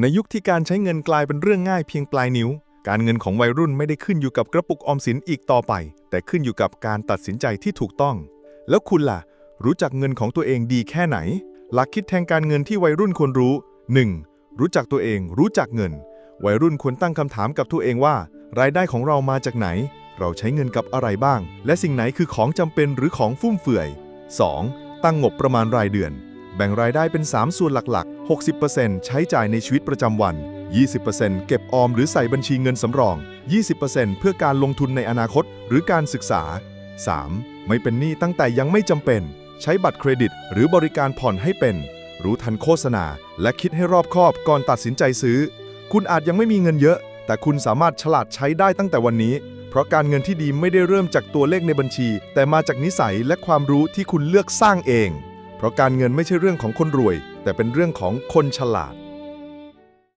ในยุคที่การใช้เงินกลายเป็นเรื่องง่ายเพียงปลายนิ้ว การเงินของวัยรุ่นไม่ได้ขึ้นอยู่กับกระปุกออมสินอีกต่อไป แต่ขึ้นอยู่กับการตัดสินใจที่ถูกต้อง แล้วคุณล่ะ รู้จักเงินของตัวเองดีแค่ไหน หลักคิดแทงการเงินที่วัยรุ่นควรรู้ 1. รู้จักตัวเอง รู้จักเงิน วัยรุ่นควรตั้งคำถามกับตัวเองว่า รายได้ของเรามาจากไหน เราใช้เงินกับอะไรบ้าง และสิ่งไหนคือของจำเป็นหรือของฟุ่มเฟือย 2. ตั้งงบประมาณรายเดือน แบ่งรายได้เป็น 3 ส่วนหลักๆ 60%ใช้จ่ายในชีวิตประจำวัน 20%เก็บออมหรือใส่บัญชีเงินสำรอง 20%เพื่อการลงทุนในอนาคตหรือการศึกษา 3. ไม่เป็นหนี้ตั้งแต่ยังไม่จำเป็น ใช้บัตรเครดิต หรือบริการผ่อนให้เป็น รู้ทันโฆษณา และคิดให้รอบคอบก่อนตัดสินใจซื้อ คุณอาจยังไม่มีเงินเยอะ แต่คุณสามารถฉลาดใช้ได้ตั้งแต่วันนี้ เพราะการเงินที่ดีไม่ได้เริ่มจากตัวเลขในบัญชี แต่มาจากนิสัยและความรู้ที่คุณเลือกสร้างเอง เพราะการเงินไม่ใช่เรื่องของคนรวย แต่เป็นเรื่องของคนฉลาด